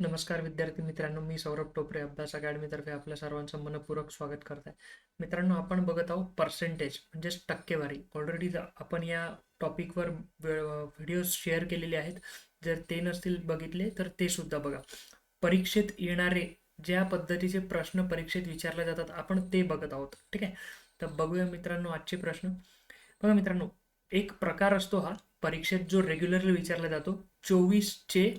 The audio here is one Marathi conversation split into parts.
नमस्कार विद्यार्थी मित्रांनो मी सौरभ टोपरे अभ्यास अकॅडमीतर्फे आपल्या सर्वांचं मनपूरक स्वागत करत आहे मित्रांनो आपण बघत आहोत पर्सेंटेज म्हणजेच टक्केवारी. ऑलरेडी आपण या टॉपिकवर व्हिडिओज शेअर केलेले आहेत. जर ते नसतील बघितले तर ते सुद्धा बघा. परीक्षेत येणारे ज्या पद्धतीचे प्रश्न परीक्षेत विचारले जातात आपण ते बघत आहोत. ठीक आहे? तर बघूया मित्रांनो आजचे प्रश्न. बघा मित्रांनो एक प्रकार असतो हा परीक्षेत जो रेग्युलरली विचारला जातो चोवीसचे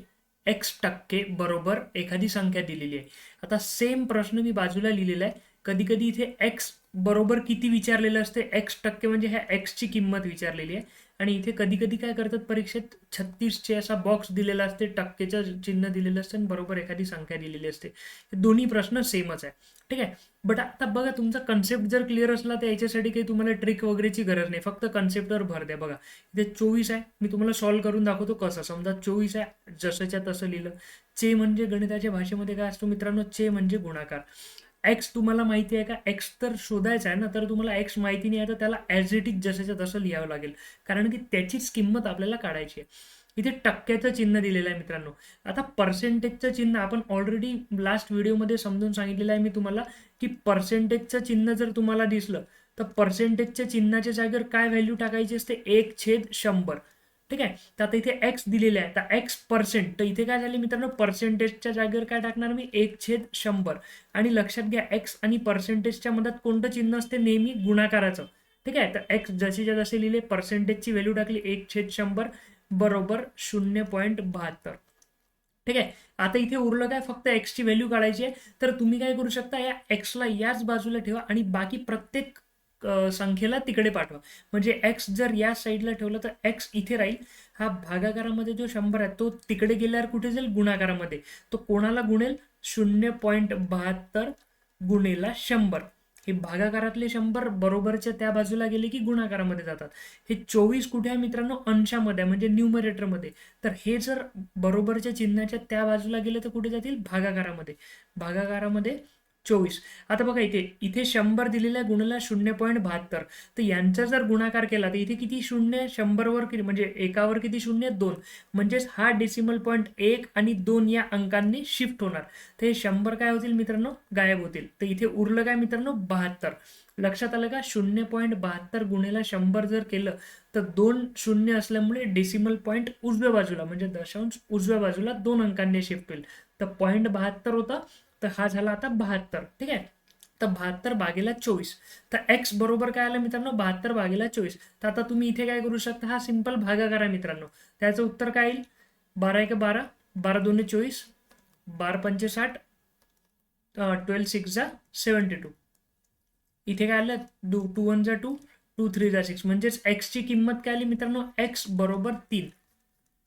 एक्स टक्के बरोबर एखादी संख्या दिलेली आहे. आता सेम प्रश्न मी बाजूला लिहिलेला आहे. कधी कधी इथे एक्स बरोबर किती विचारलेलं असते? एक्स टक्के म्हणजे ह्या एक्सची किंमत विचारलेली आहे. आणि इथे कधी कधी काय करतात परीक्षेत छत्तीसचे असा बॉक्स दिलेला असते टक्केचं चिन्ह दिलेलं असतं आणि बरोबर एखादी संख्या दिलेली असते. दोन्ही प्रश्न सेमच आहे. ठीक आहे? बट आता बघा तुमचा कन्सेप्ट जर क्लिअर असला तर याच्यासाठी काही तुम्हाला ट्रिक वगैरेची गरज नाही. फक्त कन्सेप्टवर भर द्या बघा. इथे चोवीस आहे. मी तुम्हाला सॉल्व्ह करून दाखवतो कसं. समजा चोवीस आहे. जसंच्या तसं लिहिलं. चे म्हणजे गणिताच्या भाषेमध्ये काय असतो मित्रांनो? चे म्हणजे गुणाकार. एक्स तुम्हाला माहिती आहे का? एक्स तर शोधायचा आहे ना तर तुम्हाला एक्स माहिती नाही आहे तर त्याला ॲज इट इज जसंच्या तसं लिहावं लागेल. कारण की त्याचीच किंमत आपल्याला काढायची आहे. इथे टक्क्याचं चिन्ह दिलेलं आहे मित्रांनो. आता पर्सेंटेजचं चिन्ह आपण ऑलरेडी लास्ट व्हिडिओमध्ये समजून सांगितलेलं आहे मी तुम्हाला की पर्सेंटेजचं चिन्ह जर तुम्हाला दिसलं तर पर्सेंटेजच्या चिन्हाच्या जागेवर काय व्हॅल्यू टाकायची असते? एक छेद शंभर. ठीक आहे? तर आता इथे एक्स दिलेले आहे. तर एक्स पर्सेंट तर इथे काय झाले मित्रांनो? पर्सेंटेजच्या जागेवर काय टाकणार मी? एक छेद शंभर. आणि लक्षात घ्या एक्स आणि पर्सेंटेजच्या मधात कोणतं चिन्ह असते? नेहमी गुणाकाराचं. ठीक आहे? तर एक्स जसेच्या जसे लिहिले पर्सेंटेजची व्हॅल्यू टाकली एक छेद शंभर बरोबर शून्य पॉईंट बहात्तर. ठीक आहे? आता इथे उरलं काय? फक्त एक्सची व्हॅल्यू काढायची आहे. तर तुम्ही काय करू शकता? या एक्सला याच बाजूला ठेवा आणि बाकी प्रत्येक संख्येला तिकडे पाठवा. म्हणजे एक्स जर या साईडला ठेवलं तर एक्स इथे राहील. हा भागाकारामध्ये जो शंभर आहे तो तिकडे गेल्यावर कुठे जाईल? गुणाकारामध्ये. तो कोणाला गुणेल? शून्य पॉईंट बहात्तर गुणेला शंभर. हे भागाकारातले शंभर बरोबरच्या त्या बाजूला गेले की गुणाकारामध्ये जातात. हे चोवीस कुठे आहे मित्रांनो? अंशामध्ये म्हणजे न्यूमरेटरमध्ये तर हे जर बरोबरच्या चिन्हाच्या त्या बाजूला गेले तर कुठे जातील? भागाकारामध्ये. भागाकारामध्ये चोवीस. आता बघा इथे इथे शंभर दिलेल्या गुणाला शून्य पॉईंट बहात्तर. तर यांचा जर गुणाकार केला तर इथे किती शून्य? शंभरवर किती? म्हणजे एकावर किती शून्य? दोन. म्हणजेच हा डेसिमल पॉईंट एक आणि दोन या अंकांनी शिफ्ट होणार. तर हे शंभर काय होतील मित्रांनो? गायब होतील. तर इथे उरलं काय मित्रांनो? बहात्तर. लक्षात आलं का? शून्य पॉईंट बहात्तर गुणेला शंभर जर केलं तर दोन शून्य असल्यामुळे डेसिमल पॉईंट उजव्या बाजूला म्हणजे दशांश उजव्या बाजूला दोन अंकांनी शिफ्ट होईल. तर पॉईंट बहात्तर होता. तर हा झाला आता बहात्तर ठीक आहे? तर बहात्तर बागेला चोवीस. तर एक्स बरोबर काय आलं मित्रांनो? बहात्तर बागेला चोवीस. तर आता तुम्ही इथे काय करू शकता? हा सिंपल भागाकार आहे मित्रांनो. त्याचं उत्तर काय येईल? बारा एक बारा बारा दोन चोवीस बारा पंचे साठ ट्वेल्व सिक्स जा सेवन्टी टू इथे काय आलं? टू टू वन जा टू टू थ्री जा सिक्स म्हणजेच एक्सची किंमत काय आली मित्रांनो? एक्स बरोबर तीन.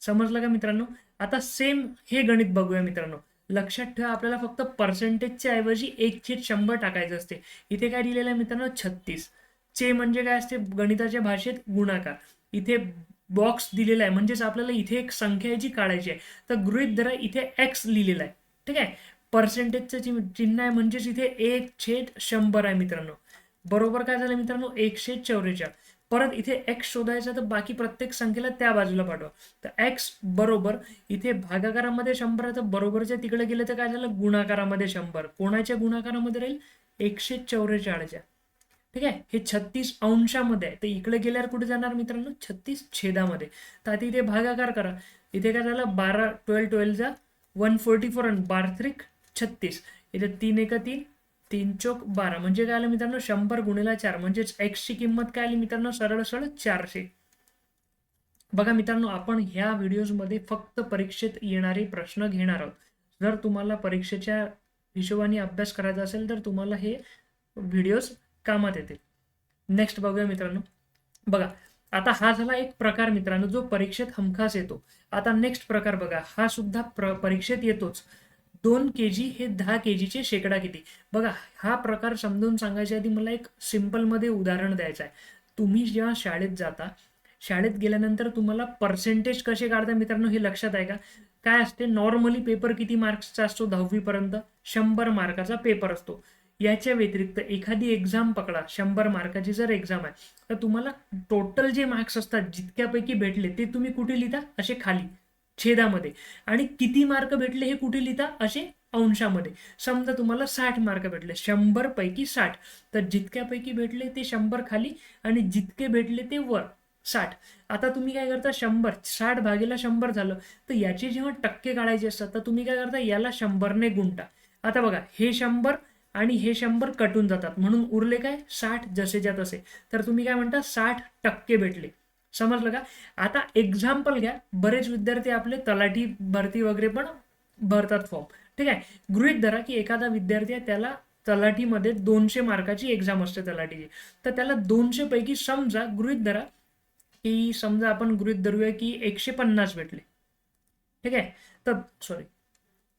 समजलं का मित्रांनो? आता सेम हे गणित बघूया मित्रांनो. लक्षात ठेवा आपल्याला फक्त पर्सेंटेजच्या ऐवजी एक छेद शंभर टाकायचं असते. इथे काय दिलेलं आहे मित्रांनो? छत्तीस. चे म्हणजे काय असते? गणिताच्या भाषेत गुणाकार. इथे बॉक्स दिलेला आहे. म्हणजेच आपल्याला इथे एक संख्या जी काढायची आहे. तर गृहित धरा इथे एक्स लिहिलेला आहे. ठीक आहे? पर्सेंटेजचं चिन्ह आहे म्हणजेच इथे एक छेद शंभर आहे मित्रांनो. बरोबर काय झालं मित्रांनो? एकशे चौवेचाळीस परत इथे एक्स शोधायचा तर बाकी प्रत्येक संख्येला त्या बाजूला पाठवा. तर एक्स बरोबर इथे भागाकारामध्ये शंभर आहे तर बरोबरच्या तिकडे गेलं तर काय झालं? गुणाकारामध्ये शंभर. कोणाच्या गुणाकारामध्ये राहील? एकशे चौवेचाळीसच्या ठीक आहे? हे छत्तीस अंशामध्ये आहे. तर इकडे गेल्यावर कुठे जाणार मित्रांनो? छत्तीस छेदामध्ये. तर आता इथे भागाकार करा. इथे काय झालं? बारा ट्वेल्व ट्वेल्वचा वन फोर्टी फोर आणि बारथ्रिक छत्तीस. इथे तीन एका तीन. तीन चोक बारा. म्हणजे काय आलं मित्रांनो? शंभर गुणिला चार. म्हणजेच एक्सची किंमत काय आली मित्रांनो? सरळ सरळ चारशे. बघा मित्रांनो आपण ह्या व्हिडिओजमध्ये फक्त परीक्षेत येणारे प्रश्न घेणार आहोत. जर तुम्हाला परीक्षेच्या हिशोबाने अभ्यास करायचा असेल तर तुम्हाला हे व्हिडिओज कामात येतील. नेक्स्ट बघूया मित्रांनो. बघा आता हा झाला एक प्रकार मित्रांनो जो परीक्षेत हमखास येतो. आता नेक्स्ट प्रकार बघा. हा सुद्धा प्र परीक्षेत येतोच. दोन के जी हे दहा के जीचे शेकडा किती? बघा हा प्रकार समजून सांगायच्या आधी मला एक सिम्पलमध्ये उदाहरण द्यायचं आहे. तुम्ही जेव्हा शाळेत जाता शाळेत गेल्यानंतर तुम्हाला पर्सेंटेज कसे काढता मित्रांनो हे लक्षात आहे का? काय असते? नॉर्मली पेपर किती मार्क्सचा असतो? दहावीपर्यंत शंभर मार्काचा पेपर असतो. याच्या व्यतिरिक्त एखादी एक्झाम पकडा शंभर मार्काची जर एक्झाम आहे तर तुम्हाला टोटल जे मार्क्स असतात जितक्यापैकी भेटले ते तुम्ही कुठे लिहिता? असे खाली. छेदामध्ये. आणि किती मार्क भेटले हे कुठे लिहिता? असे अंशामध्ये. समजा तुम्हाला साठ मार्क भेटले शंभर पैकी साठ. तर जितक्यापैकी भेटले ते शंभर खाली आणि जितके भेटले ते वर साठ. आता तुम्ही काय करता? शंभर. साठ भागेला शंभर झालं. तर याचे जेव्हा टक्के काढायचे असतात तर तुम्ही काय करता? याला शंभरने गुंटा. आता बघा हे शंभर आणि हे शंभर कटून जातात. म्हणून उरले काय? साठ जसेच्या तसे. तर तुम्ही काय म्हणता? साठ टक्के भेटले. समजलं का? आता एक्झाम्पल घ्या. बरेच विद्यार्थी आपले तलाठी भरती वगैरे पण भरतात फॉर्म ठीक आहे? गृहित धरा की एखादा विद्यार्थी आहे त्याला तलाठीमध्ये दोनशे मार्काची एक्झाम असते तलाठीची. तर त्याला दोनशे पैकी समजा गृहित धरा की समजा आपण गृहित धरूया की एकशे पन्नास भेटले. ठीक आहे? तर सॉरी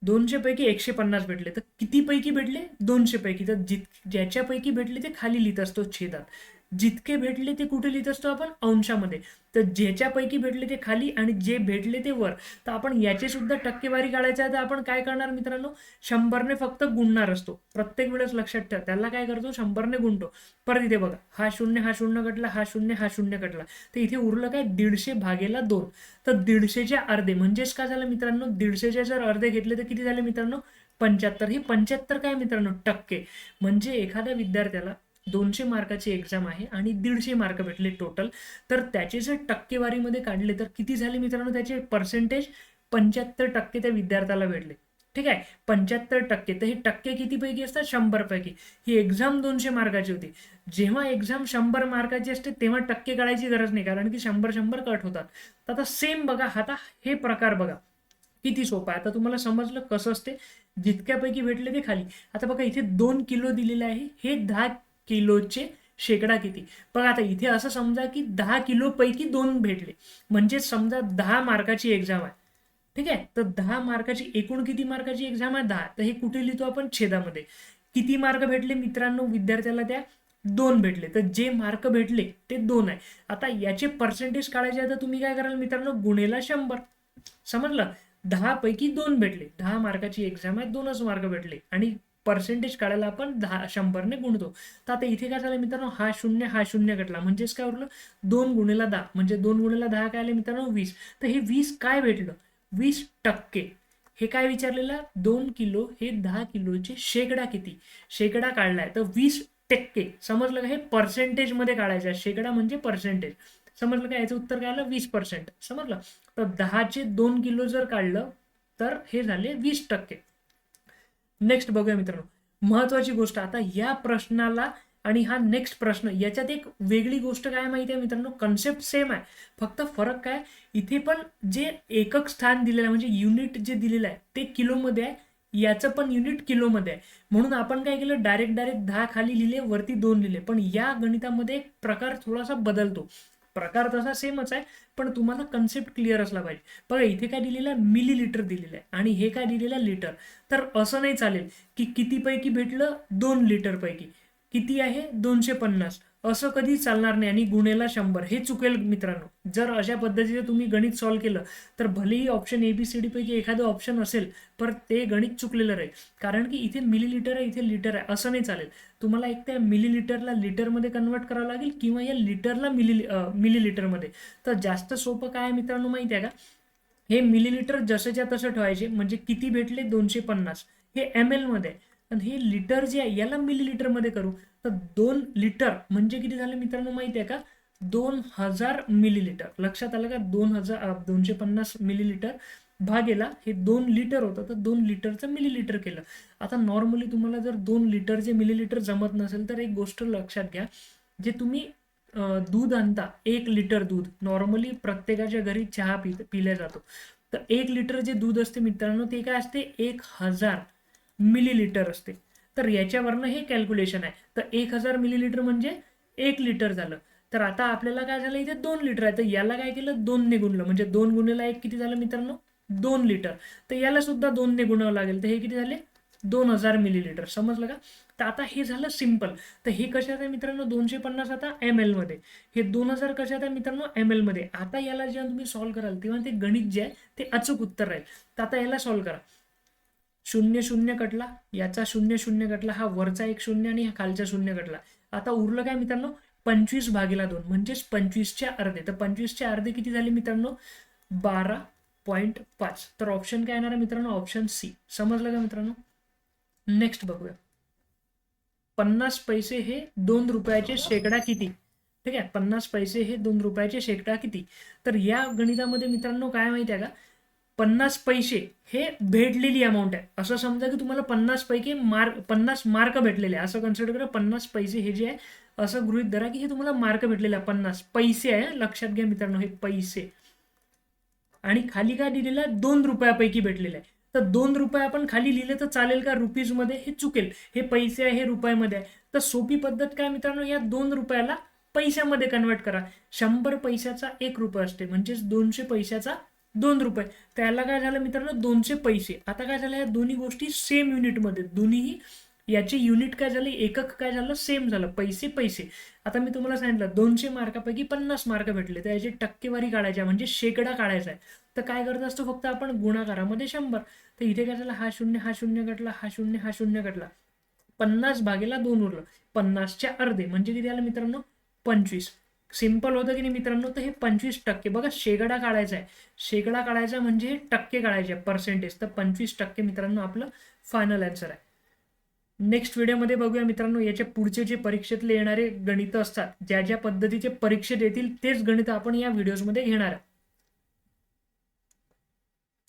दोनशे पैकी एकशे पन्नास भेटले. तर किती पैकी भेटले? दोनशे पैकी. तर जित ज्याच्यापैकी भेटले ते खाली लिहित असतो छेदात. जितके भेटले ते कुठे लिहित असतो आपण? अंशामध्ये. तर ज्याच्यापैकी भेटले ते खाली आणि जे भेटले ते वर. तर आपण याची सुद्धा टक्केवारी काढायचं आहे. तर आपण काय करणार मित्रांनो? शंभरने फक्त गुणणार असतो. प्रत्येक वेळेस लक्षात ठेवा. त्याला काय करतो? शंभरने गुणतो. परत इथे बघा. हा शून्य हा शून्य कटला. हा शून्य हा शून्य कटला. तर इथे उरलं काय? दीडशे भागेला दोन. तर दीडशेच्या अर्धे. म्हणजेच काय झालं मित्रांनो? दीडशेच्या जर अर्धे घेतले तर किती झाले मित्रांनो? पंच्याहत्तर. हे पंच्याहत्तर काय मित्रांनो? टक्के. म्हणजे एखाद्या विद्यार्थ्याला दोनशे मार्काची एक्झाम आहे आणि दीडशे मार्क भेटले टोटल तर त्याचे जर टक्केवारीमध्ये काढले तर किती झाले मित्रांनो? त्याचे पर्सेंटेज पंच्याहत्तर टक्के त्या विद्यार्थ्याला भेटले. ठीक आहे? पंच्याहत्तर टक्के. तर हे टक्के किती पैकी असतात? शंभरपैकी. ही एक्झाम दोनशे मार्काची होती. जेव्हा एक्झाम शंभर मार्काची असते तेव्हा टक्के काढायची गरज नाही. कारण की शंभर शंभर कट होतात. तर आता सेम बघा. आता हे प्रकार बघा. किती सोपा आहे. आता तुम्हाला समजलं कसं असते? जितक्यापैकी भेटले ते खाली. आता बघा इथे दोन किलो दिलेले आहे. हे दहा किलोचे शेकडा किती? पण आता इथे असं समजा की दहा किलो पैकी दोन भेटले. म्हणजे समजा दहा मार्काची एक्झाम आहे. ठीक आहे? तर दहा मार्काची एकूण किती मार्काची एक्झाम आहे? दहा. तर हे कुठे लिहितो आपण? छेदामध्ये. किती मार्क भेटले मित्रांनो विद्यार्थ्याला त्या? दोन भेटले. तर जे मार्क भेटले ते दोन आहे. आता याचे पर्सेंटेज काढायचे आहे तर तुम्ही काय कराल मित्रांनो? गुणेला शंभर. समजलं? दहा पैकी दोन भेटले. दहा मार्काची एक्झाम आहे दोनच मार्क भेटले. आणि पर्सेंटेज काढायला आपण दहा शंभरने गुणतो. तर आता इथे काय झालं मित्रांनो? हा शून्य हा शून्य घटला. म्हणजेच काय उरलं? दोन गुणेला दहा. म्हणजे दोन गुणेला दहा काय आले मित्रांनो? वीस. तर हे वीस काय भेटलं? वीस टक्के. हे काय विचारलेलं? दोन किलो हे दहा किलोचे शेकडा किती? शेकडा काढलाय. तर वीस टक्के. समजलं का? हे पर्सेंटेजमध्ये काढायचं आहे. शेकडा म्हणजे पर्सेंटेज समजलं का? याचं उत्तर काय आलं? वीस पर्सेंट समजलं? तर दहाचे दोन किलो जर काढलं तर हे झाले वीस टक्के. नेक्स्ट बघूया मित्रांनो. महत्वाची गोष्ट आता या प्रश्नाला आणि हा नेक्स्ट प्रश्न याच्यात एक वेगळी गोष्ट काय माहिती आहे मित्रांनो? कन्सेप्ट सेम आहे. फक्त फरक काय? इथे पण जे एकक स्थान दिलेलं आहे म्हणजे युनिट जे दिलेलं आहे ते किलोमध्ये आहे. याचं पण युनिट किलोमध्ये आहे. म्हणून आपण काय केलं? डायरेक्ट डायरेक्ट दहा खाली लिहिले वरती दोन लिहिले. पण या गणितामध्ये एक प्रकार थोडासा बदलतो. प्रकार तसा सेमच आहे पण तुम्हाला कन्सेप्ट क्लिअर असला पाहिजे. बघा इथे काय दिलेलं आहे? मिली लिटर दिलेलं आहे. आणि हे काय दिलेलं आहे? लिटर तर असं नाही चालेल की किती पैकी भेटलं? दोन लिटर पैकी. किती आहे? दोनशे पन्नास. असं कधी चालणार नाही आणि गुणेला शंभर. हे चुकेल मित्रांनो. जर अशा पद्धतीचं तुम्ही गणित सॉल्व्ह केलं तर भलेही option A B C D पैकी एखादं ऑप्शन असेल पर ते गणित चुकलेलं राहील. कारण की इथे मिली लिटर आहे इथे लिटर आहे असं नाही चालेल. तुम्हाला एक त्या मिली लिटरला लिटरमध्ये कन्वर्ट करावं लागेल किंवा या लिटरला मिली मिली लिटरमध्ये तर जास्त सोपं काय मित्रांनो माहिती आहे का? हे मिली लिटर जसंच्या तसं ठेवायचे म्हणजे किती भेटले? दोनशे पन्नास. हे एम एलमध्ये आहे आणि हे लिटर जे आहे याला मिली लिटरमध्ये करू. तर दोन लिटर म्हणजे किती झालं मित्रांनो माहिती आहे का? दोन हजार मिलीलिटर लक्षात आलं का? दोन हजार दोनशे पन्नास मिलीलिटर भागेला हे दोन लिटर होतं. तर दोन लिटरचं मिलीलिटर केलं. आता नॉर्मली तुम्हाला जर दोन लिटरचे मिलीलिटर जमत नसेल तर एक गोष्ट लक्षात घ्या. जे तुम्ही दूध आणता एक लिटर दूध नॉर्मली प्रत्येकाच्या घरी चहा पि पिल्या जातो. तर एक लिटर जे दूध असते मित्रांनो ते काय असते? एक हजार मिलीलिटर असते. तर याच्यावरनं हे कॅल्क्युलेशन आहे. तर एक हजार मिलीलिटर म्हणजे एक लिटर झालं. तर आता आपल्याला काय झालं इथे? दोन लिटर आहे. तर याला काय केलं? दोनने गुणलं. म्हणजे दोन गुणेला एक किती झालं मित्रांनो? दोन लिटर तर याला सुद्धा दोनने गुणावं लागेल. तर हे किती झाले? दोन हजार मिलीलिटर समजलं का? तर आता हे झालं सिंपल तर हे कशात आहे मित्रांनो? दोनशे पन्नास आता एम एलमध्ये हे दोन हजार कशात आहे मित्रांनो? एम एलमध्ये आता याला जेव्हा तुम्ही सॉल्व्ह कराल तेव्हा ते म्हणजे गणित जे आहे ते अचूक उत्तर राहील. तर आता याला सॉल्व्ह करा. शून्य शून्य कटला याचा शून्य शून्य कटला हा वरचा एक शून्य आणि हा खालचा शून्य कटला. आता उरलं काय मित्रांनो? पंचवीस भागीला दोन म्हणजेच पंचवीसच्या अर्धे. तर पंचवीसच्या अर्धे किती झाले मित्रांनो? बारा पॉईंट पाच. तर ऑप्शन काय येणार आहे मित्रांनो? ऑप्शन सी समजलं का मित्रांनो? नेक्स्ट बघूया. पन्नास पैसे हे दोन रुपयाचे शेकडा किती? ठीक आहे? पन्नास पैसे हे दोन रुपयाचे शेकडा किती? तर या गणितामध्ये मित्रांनो काय माहिती आहे का? पन्नास पैसे हे भेटलेली अमाऊंट आहे. असं समजा की तुम्हाला पन्नास पैकी मार्क पन्नास मार्क भेटलेले आहे. असं कन्सिडर करा पन्नास पैसे हे जे आहे असं गृहित धरा की हे तुम्हाला मार्क भेटलेले आहे पन्नास. पैसे आहे लक्षात घ्या मित्रांनो हे पैसे. आणि खाली काय दिलेलं आहे? दोन रुपयापैकी भेटलेलं आहे. तर दोन रुपये आपण खाली लिहिले तर चालेल का? रुपीजमध्ये हे चुकेल. हे पैसे आहे हे रुपयामध्ये आहे. तर सोपी पद्धत काय मित्रांनो? या दोन रुपयाला पैशामध्ये कन्वर्ट करा. शंभर पैशाचा एक रुपये असते. म्हणजेच दोनशे पैशाचा दोन रुपये. त्याला काय झालं मित्रांनो? दोनशे पैसे. आता काय झालं? या दोन्ही गोष्टी सेम युनिटमध्ये दोन्हीही याचे युनिट काय झाले? एकक काय झालं? सेम झालं. पैसे पैसे. आता मी तुम्हाला सांगितलं दोनशे मार्कापैकी पन्नास मार्क भेटले. तर याची टक्केवारी काढायची म्हणजे शेकडा काढायचा आहे. तर काय करत असतो फक्त आपण? गुणाकारामध्ये शंभर. तर इथे काय झालं? हा शून्य हा शून्य कटला हा शून्य हा शून्य घटला. पन्नास भागेला दोन उरलं. पन्नासच्या अर्धे. म्हणजे किती आलं मित्रांनो? पंचवीस. सिंपल होतं की नाही मित्रांनो तर हे पंचवीस टक्के. बघा शेगडा काढायचा आहे. शेगडा काढायचा म्हणजे हे टक्के काढायचे पर्सेंटेज तर पंचवीस टक्के मित्रांनो आपलं फायनल आन्सर आहे. नेक्स्ट व्हिडिओमध्ये बघूया मित्रांनो याच्या पुढचे जे परीक्षेतले येणारे गणितं असतात ज्या ज्या पद्धतीचे परीक्षेत येतील तेच गणितं आपण या व्हिडिओजमध्ये घेणार आहोत.